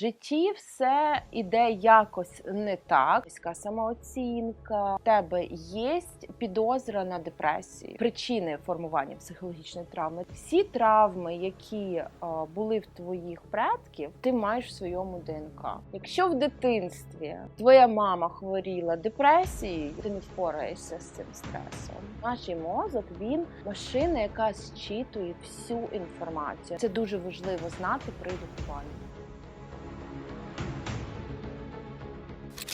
Житті все іде якось не так. Низька самооцінка. В тебе є підозра на депресію, причини формування психологічної травми. Всі травми, які е, були в твоїх предків, ти маєш в своєму ДНК. Якщо в дитинстві твоя мама хворіла депресією, ти не впораєшся з цим стресом. Наш мозок він машина, яка зчитує всю інформацію. Це дуже важливо знати при лікуванні.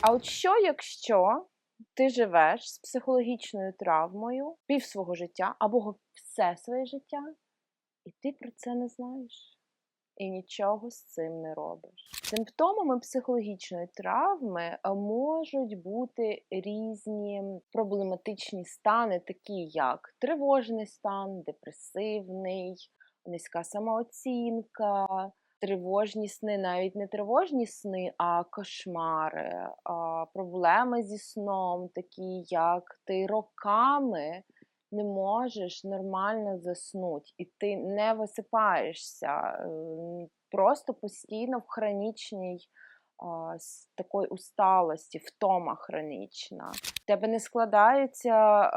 А от що, якщо ти живеш з психологічною травмою пів свого життя або все своє життя, і ти про це не знаєш і нічого з цим не робиш? Симптомами психологічної травми можуть бути різні проблематичні стани, такі як тривожний стан, депресивний, низька самооцінка тривожні сни, навіть не тривожні сни, а кошмари, а, проблеми зі сном, такі як ти роками не можеш нормально заснути, і ти не висипаєшся, ем, просто постійно в хронічній з такої усталості, втома хронічна. В тебе не складаються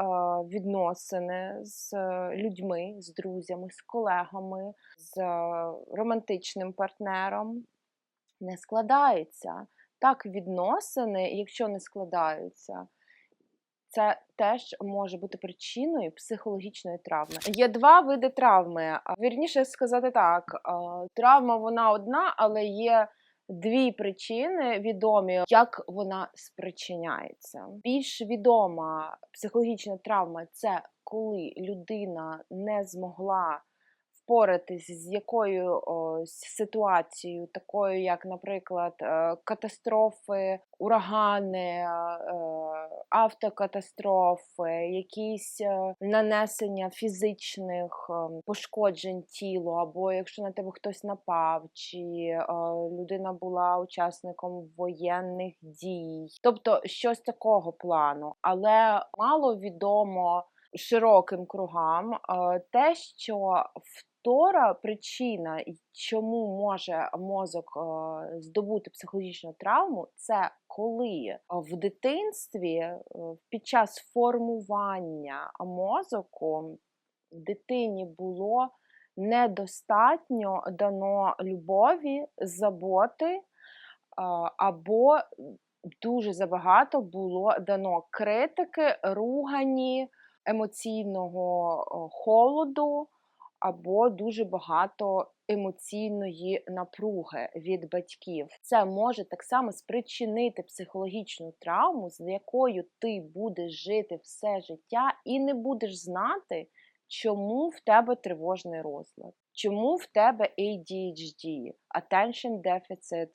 відносини з людьми, з друзями, з колегами, з романтичним партнером. Не складаються. Так, відносини, якщо не складаються, це теж може бути причиною психологічної травми. Є два види травми. Вірніше сказати так: травма вона одна, але є дві причини відомі, як вона спричиняється. Більш відома психологічна травма це коли людина не змогла впоратись з якою ситуацією, такою, як, наприклад, е, катастрофи, урагани, е, автокатастрофи, якісь е, нанесення фізичних пошкоджень тілу, або якщо на тебе хтось напав, чи людина була учасником воєнних дій, тобто щось такого плану, але мало відомо. Широким кругам те, що втора причина, чому може мозок здобути психологічну травму, це коли в дитинстві е, під час формування мозоку дитині було недостатньо дано любові, заботи або дуже забагато було дано критики, ругані, емоційного холоду або дуже багато емоційної напруги від батьків. Це може так само спричинити психологічну травму, з якою ти будеш жити все життя, і не будеш знати, чому в тебе тривожний розлад. Чому в тебе ADHD, Attention Deficit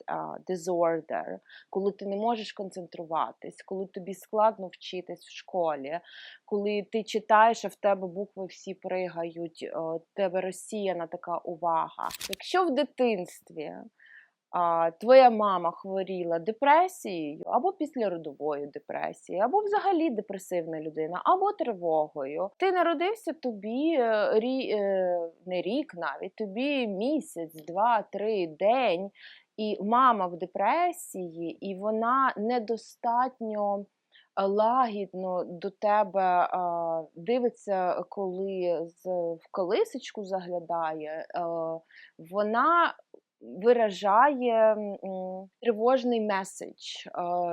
Disorder, коли ти не можеш концентруватись, коли тобі складно вчитись в школі, коли ти читаєш, а в тебе букви всі пригають, в тебе розсіяна така увага. Якщо в дитинстві а, твоя мама хворіла депресією, або післяродовою депресією, або взагалі депресивна людина, або тривогою. Ти народився тобі е, рі, е, не рік навіть, тобі місяць, два, три день, і мама в депресії, і вона недостатньо. Лагідно до тебе а, дивиться, коли з, в колисочку заглядає, а, вона виражає тривожний меседж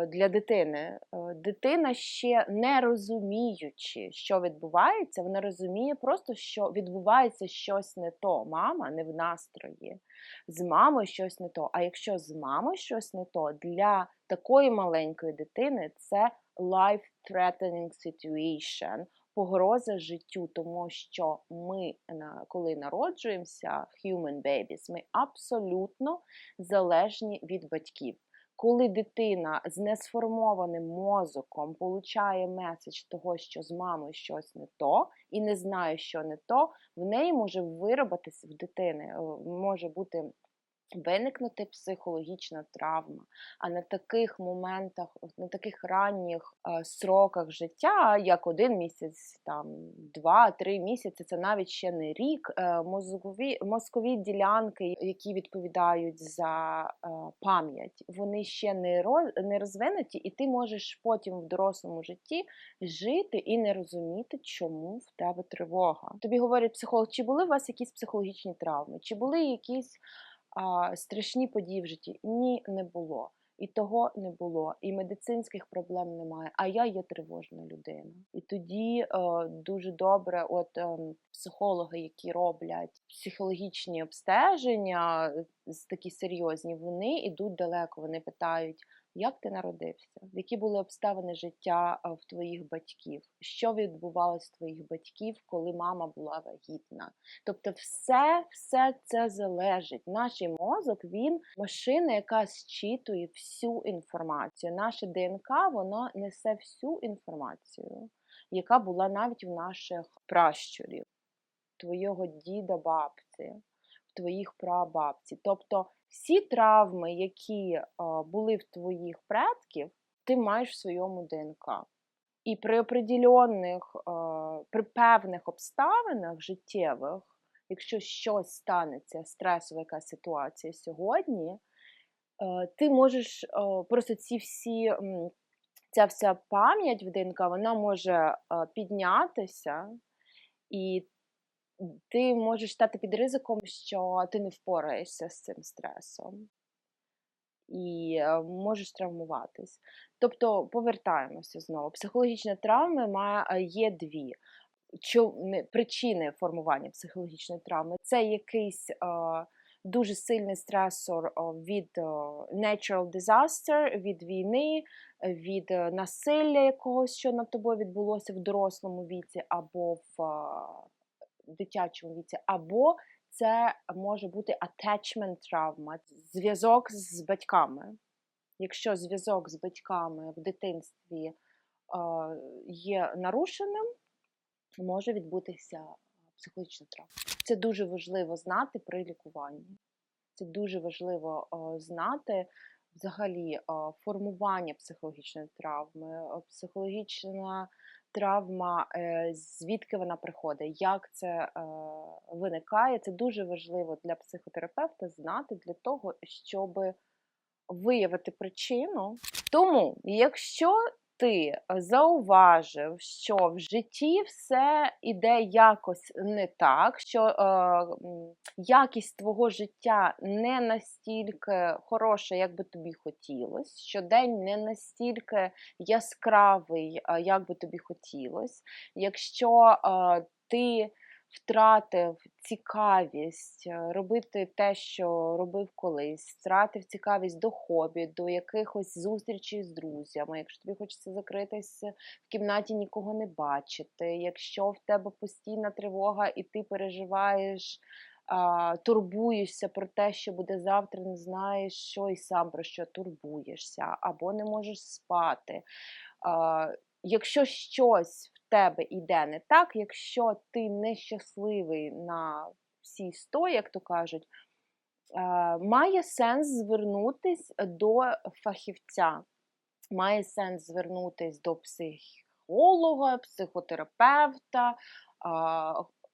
для дитини. Дитина ще не розуміючи, що відбувається, вона розуміє просто, що відбувається щось не то. Мама не в настрої, з мамою щось не то. А якщо з мамою щось не то, для такої маленької дитини це life-threatening situation погроза життю, тому що ми, коли народжуємося, human babies, ми абсолютно залежні від батьків. Коли дитина з несформованим мозоком получає меседж того, що з мамою щось не то, і не знає, що не то, в неї може виробитися в дитини, може бути виникнути психологічна травма. А на таких моментах, на таких ранніх е, сроках життя, як один місяць, там два-три місяці, це навіть ще не рік. е, Мозкові мозкові ділянки, які відповідають за е, пам'ять, вони ще не роз, не розвинуті, і ти можеш потім в дорослому житті жити і не розуміти, чому в тебе тривога. Тобі говорить психолог, чи були у вас якісь психологічні травми, чи були якісь а, страшні події в житті. Ні, не було. І того не було, і медицинських проблем немає. А я є тривожна людина. І тоді е, дуже добре, от е, психологи, які роблять психологічні обстеження, е, такі серйозні, вони йдуть далеко. Вони питають, як ти народився, які були обставини життя е, в твоїх батьків, що відбувалось в твоїх батьків, коли мама була вагітна. Тобто, все, все це залежить. Наш мозок він машина, яка зчитує всю інформацію. Наше ДНК воно несе всю інформацію, яка була навіть в наших пращурів, твого діда, бабці, в твоїх прабабці. Тобто всі травми, які були в твоїх предків, ти маєш в своєму ДНК. І при определенних, при певних обставинах життєвих, якщо щось станеться, стресова якась ситуація сьогодні, е, ти можеш е, просто ці всі, ця вся пам'ять в ДНК, вона може е, піднятися, і ти можеш стати під ризиком, що ти не впораєшся з цим стресом і е, можеш травмуватись. Тобто повертаємося знову. Психологічні травми має, е, є дві. Причини формування психологічної травми це якийсь е, дуже сильний стресор від natural disaster, від війни, від насилля якогось, що над тобою відбулося в дорослому віці, або в дитячому віці, або це може бути attachment травма, зв'язок з батьками. Якщо зв'язок з батьками в дитинстві е, є нарушеним, може відбутися психологічна травма. Це дуже важливо знати при лікуванні. Це дуже важливо е, знати взагалі е, формування психологічної травми, психологічна травма, е, звідки вона приходить, як це е, виникає. Це дуже важливо для психотерапевта знати для того, щоб виявити причину. Тому, якщо ти зауважив, що в житті все іде якось не так, що е, якість твого життя не настільки хороша, як би тобі хотілося, що день не настільки яскравий, е, як би тобі хотілося, якщо е, ти втратив цікавість е, робити те, що робив колись, втратив цікавість до хобі, до якихось зустрічей з друзями, якщо тобі хочеться закритися в кімнаті, нікого не бачити, якщо в тебе постійна тривога і ти переживаєш. Турбуєшся про те, що буде завтра, не знаєш, що і сам про що турбуєшся, або не можеш спати. Якщо щось в тебе йде не так, якщо ти нещасливий на всій сто, як то кажуть, е, має сенс звернутись до фахівця, має сенс звернутись до психолога, психотерапевта,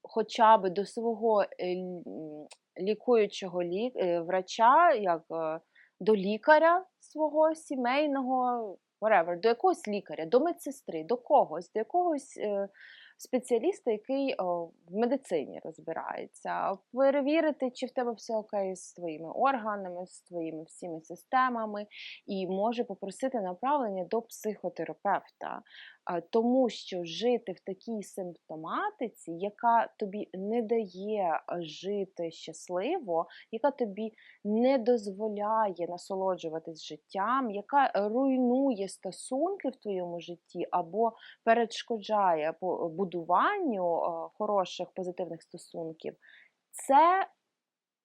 хоча б до свого е, лікуючого лі- е, врача, як е, до лікаря свого сімейного, whatever, до якогось лікаря, до медсестри, до когось, до якогось е, спеціаліста, який о, в медицині розбирається, перевірити, чи в тебе все окей з твоїми органами, з твоїми всіми системами, і може попросити направлення до психотерапевта. Тому що жити в такій симптоматиці, яка тобі не дає жити щасливо, яка тобі не дозволяє насолоджуватись життям, яка руйнує стосунки в твоєму житті або перешкоджає будуванню хороших позитивних стосунків, це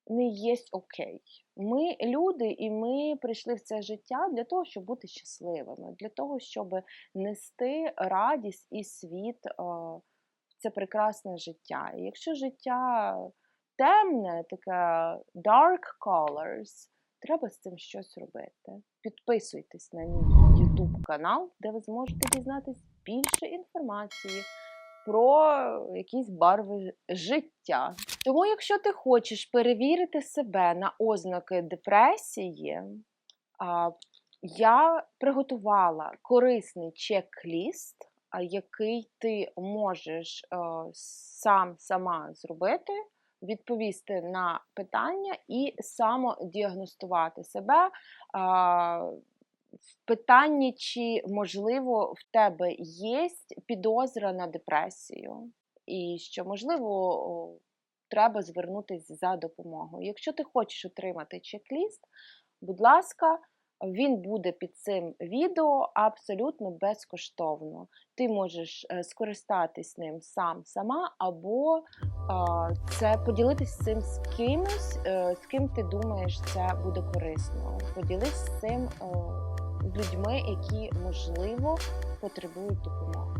не є окей. Ми люди, і ми прийшли в це життя для того, щоб бути щасливими, для того, щоб нести радість і світ е, в це прекрасне життя. І якщо життя темне, таке dark colors, треба з цим щось робити. Підписуйтесь на мій YouTube канал, де ви зможете дізнатись більше інформації про якісь барви життя. Тому, якщо ти хочеш перевірити себе на ознаки депресії, я приготувала корисний чек-ліст, який ти можеш е, сам сама зробити, відповісти на питання і самодіагностувати себе. В питанні, чи можливо в тебе є підозра на депресію, і що можливо треба звернутися за допомогою. Якщо ти хочеш отримати чек-ліст, будь ласка, він буде під цим відео абсолютно безкоштовно. Ти можеш е, скористатись ним сам сама, або це поділитись цим з кимось, е, з ким ти думаєш, це буде корисно. Поділись з цим е, людьми, які можливо потребують допомоги.